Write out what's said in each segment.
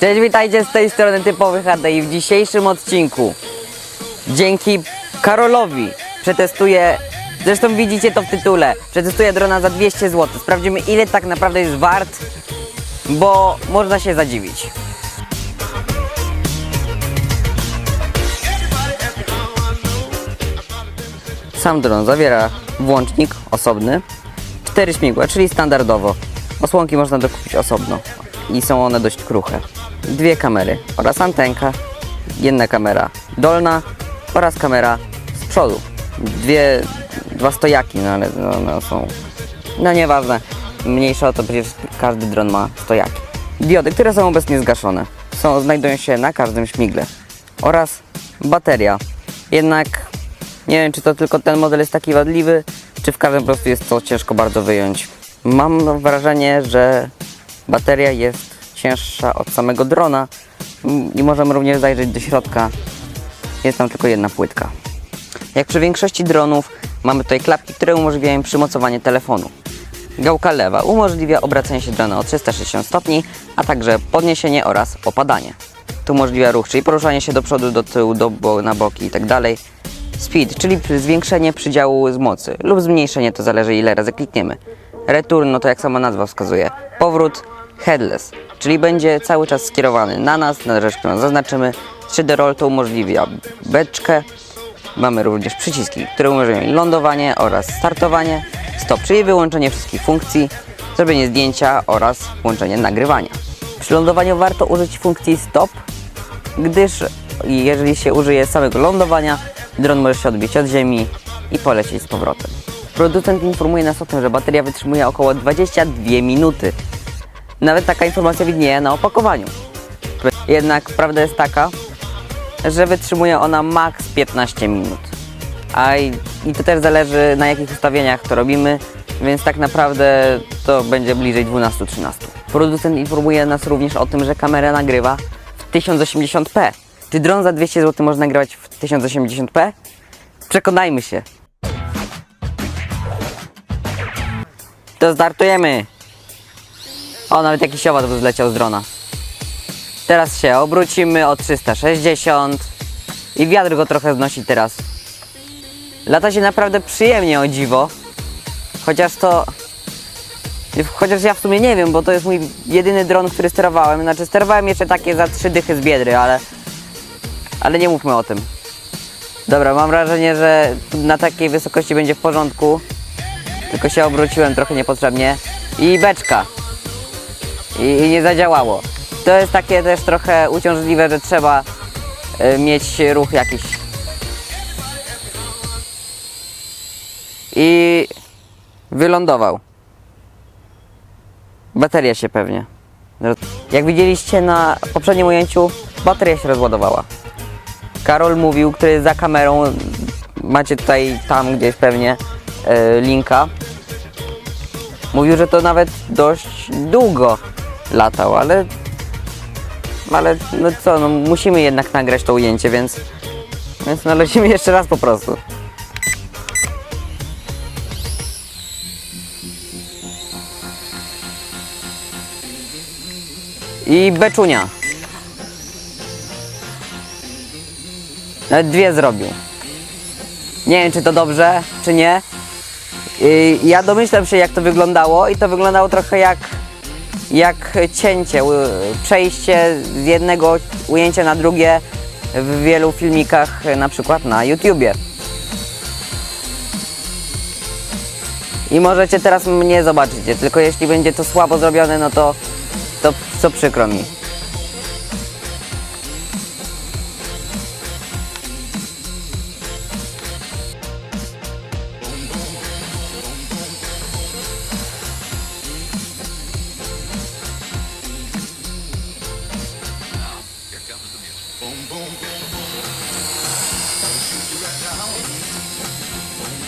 Cześć, witajcie z tej strony Typowy HD i w dzisiejszym odcinku. Dzięki Karolowi przetestuję, zresztą widzicie to w tytule, przetestuję drona za 200 zł. Sprawdzimy ile tak naprawdę jest wart, bo można się zadziwić. Sam dron zawiera włącznik osobny, cztery śmigła, czyli standardowo. Osłonki można dokupić osobno i są one dość kruche. Dwie kamery oraz antenka, jedna kamera dolna oraz kamera z przodu. Dwie, dwa stojaki, no ale no, no są, no nieważne. Mniejsza o to, przecież każdy dron ma stojaki. Diody, które są obecnie zgaszone, są, znajdują się na każdym śmigle oraz bateria. Jednak nie wiem, czy to tylko ten model jest taki wadliwy, czy w każdym prostu jest to ciężko bardzo wyjąć. Mam wrażenie, że bateria jest cięższa od samego drona mm, i możemy również zajrzeć do środka. Jest tam tylko jedna płytka. Jak przy większości dronów mamy tutaj klapki, które umożliwiają przymocowanie telefonu. Gałka lewa umożliwia obracanie się drona o 360 stopni, a także podniesienie oraz opadanie. Tu umożliwia ruch, czyli poruszanie się do przodu, do tyłu, do bo na boki itd. Speed, czyli zwiększenie przydziału z mocy lub zmniejszenie, to zależy ile razy klikniemy. Return, no to jak sama nazwa wskazuje. Powrót headless, czyli będzie cały czas skierowany na nas, na rzecz, którą zaznaczymy. 3D roll to umożliwia beczkę. Mamy również przyciski, które umożliwiają lądowanie oraz startowanie. Stop, czyli wyłączenie wszystkich funkcji, zrobienie zdjęcia oraz włączenie nagrywania. Przy lądowaniu warto użyć funkcji stop, gdyż jeżeli się użyje samego lądowania, dron może się odbić od ziemi i polecieć z powrotem. Producent informuje nas o tym, że bateria wytrzymuje około 22 minuty. Nawet taka informacja widnieje na opakowaniu. Jednak prawda jest taka, że wytrzymuje ona maks 15 minut. A i, i to też zależy na jakich ustawieniach to robimy, więc tak naprawdę to będzie bliżej 12-13. Producent informuje nas również o tym, że kamera nagrywa w 1080p. Czy dron za 200 zł można nagrywać w 1080p? Przekonajmy się. To startujemy. O, nawet jakiś owad zleciał z drona. Teraz się obrócimy o 360 i wiatr go trochę znosi teraz. Lata się naprawdę przyjemnie o dziwo. Chociaż to... Chociaż ja w sumie nie wiem, bo to jest mój jedyny dron, który sterowałem. Znaczy sterowałem jeszcze takie za trzy dychy z biedry, ale... Ale nie mówmy o tym. Dobra, mam wrażenie, że na takiej wysokości będzie w porządku. Tylko się obróciłem trochę niepotrzebnie. I beczka. I, i nie zadziałało. To jest takie też trochę uciążliwe, że trzeba y, mieć ruch jakiś. I wylądował. Bateria się pewnie. Jak widzieliście na poprzednim ujęciu, bateria się rozładowała. Karol mówił, który jest za kamerą, macie tutaj tam gdzieś pewnie e, linka. Mówił, że to nawet dość długo latał, ale ale no co, no musimy jednak nagrać to ujęcie, więc więc no jeszcze raz po prostu. I beczunia. Nawet dwie zrobił. Nie wiem, czy to dobrze, czy nie. Yy, Ja domyślam się, jak to wyglądało i to wyglądało trochę jak, jak cięcie, przejście z jednego ujęcia na drugie w wielu filmikach, na przykład na YouTubie. I możecie teraz mnie zobaczycie, tylko jeśli będzie to słabo zrobione, no to, to co przykro mi.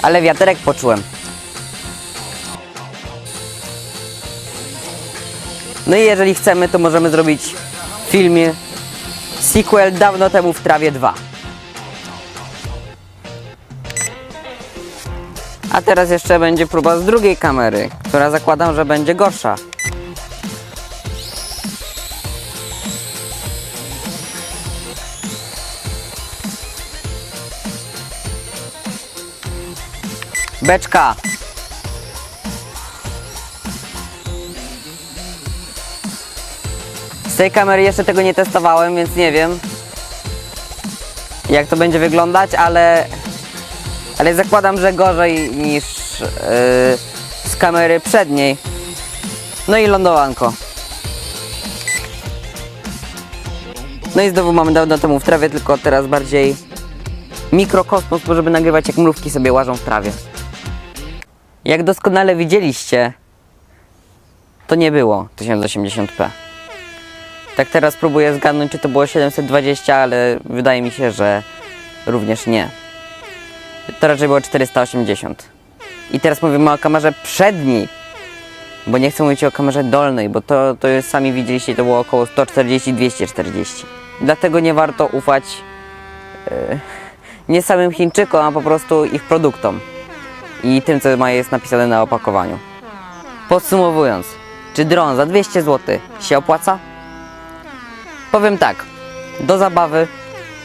Ale wiaterek poczułem. No i jeżeli chcemy, to możemy zrobić film sequel dawno temu w trawie 2. A teraz jeszcze będzie próba z drugiej kamery, która zakładam, że będzie gorsza. Beczka. Z tej kamery jeszcze tego nie testowałem, więc nie wiem jak to będzie wyglądać, ale, ale zakładam, że gorzej niż yy, z kamery przedniej. No i lądowanko. No i znowu mamy dawno temu w trawie, tylko teraz bardziej mikrokosmos, żeby nagrywać jak mrówki sobie łażą w trawie. Jak doskonale widzieliście, to nie było 1080p. Tak teraz próbuję zgadnąć, czy to było 720, ale wydaje mi się, że również nie. To raczej było 480. I teraz mówimy o kamerze przedniej, bo nie chcę mówić o kamerze dolnej, bo to, to jest, sami widzieliście, to było około 140-240. Dlatego nie warto ufać e, nie samym Chińczykom, a po prostu ich produktom i tym, co ma jest napisane na opakowaniu. Podsumowując, czy dron za 200 zł się opłaca? Powiem tak, do zabawy,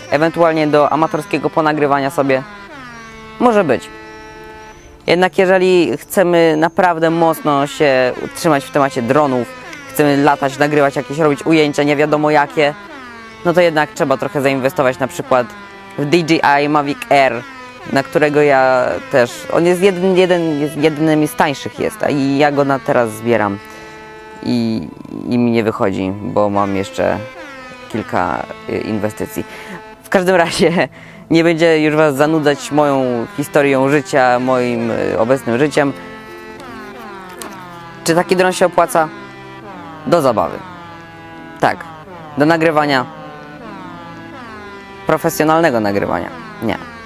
ewentualnie do amatorskiego ponagrywania sobie, może być. Jednak jeżeli chcemy naprawdę mocno się utrzymać w temacie dronów, chcemy latać, nagrywać jakieś, robić ujęcia, nie wiadomo jakie, no to jednak trzeba trochę zainwestować na przykład w DJI Mavic Air, na którego ja też, on jest jeden, jeden jest jednym z tańszych jest, a i ja go na teraz zbieram i, i mi nie wychodzi, bo mam jeszcze kilka y, inwestycji. W każdym razie nie będzie już Was zanudzać moją historią życia, moim y, obecnym życiem. Czy taki dron się opłaca? Do zabawy. Tak. Do nagrywania. Profesjonalnego nagrywania. Nie.